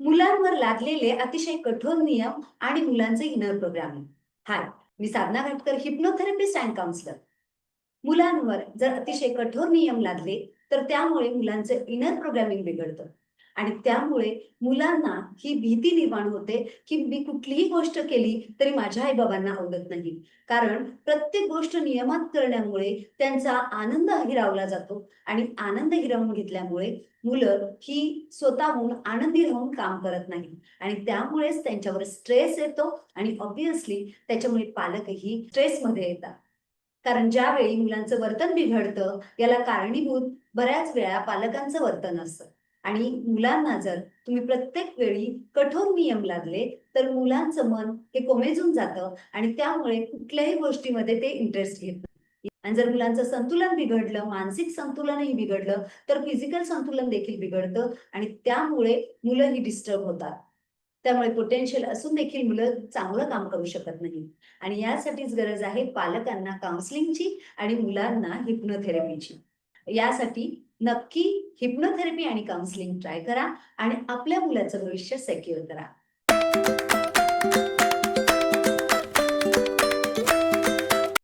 मुलांवर लादलेले अतिशय कठोर नियम आणि मुलांचे inner programming hi me Sadhana Ghatkar hypnotherapist and counsellor मुलांवर जर अतिशय कठोर नियम लादले तर त्यामुळे मुलांचं इनर प्रोग्रामिंग बिघडतं. आणि त्यामुळे मुलांना ही भीती निर्माण होते की मी कुठलीही गोष्ट केली तरी माझ्या आईबाबांना आवडत नाही. कारण प्रत्येक गोष्ट नियमात करण्यामुळे त्यांचा आनंद हिरावला जातो आणि आनंद हिरावून घेतल्यामुळे मुलं ही स्वतःहून आनंदी राहून काम करत नाही आणि त्यामुळेच त्यांच्यावर स्ट्रेस येतो आणि ऑब्विसली त्याच्यामुळे पालकही स्ट्रेसमध्ये येतात. कारण ज्यावेळी मुलांचं वर्तन बिघडतं याला कारणीभूत बऱ्याच वेळा पालकांचं वर्तन असतं. आणि मुलांना जर तुम्ही प्रत्येक वेळी कठोर नियम लादले तर मुलांचं मन हे कोमेजून जातं आणि त्यामुळे कुठल्याही गोष्टीमध्ये ते इंटरेस्ट घेत नाही. आणि जर मुलांचं संतुलन बिघडलं मानसिक संतुलनही बिघडलं तर फिजिकल संतुलन देखील बिघडतं आणि त्यामुळे मुलं ही डिस्टर्ब होतात. त्यामुळे पोटेन्शियल असून देखील मुलं चांगलं काम करू शकत नाही. आणि यासाठीच गरज आहे पालकांना काउन्सिलिंगची आणि मुलांना हिप्नोथेरपीची यासाठी नक्की हिप्नोथेरपी आणि काउन्सिलिंग ट्राय करा आणि आपल्या मुलाचं भविष्य सेक्युअर करा.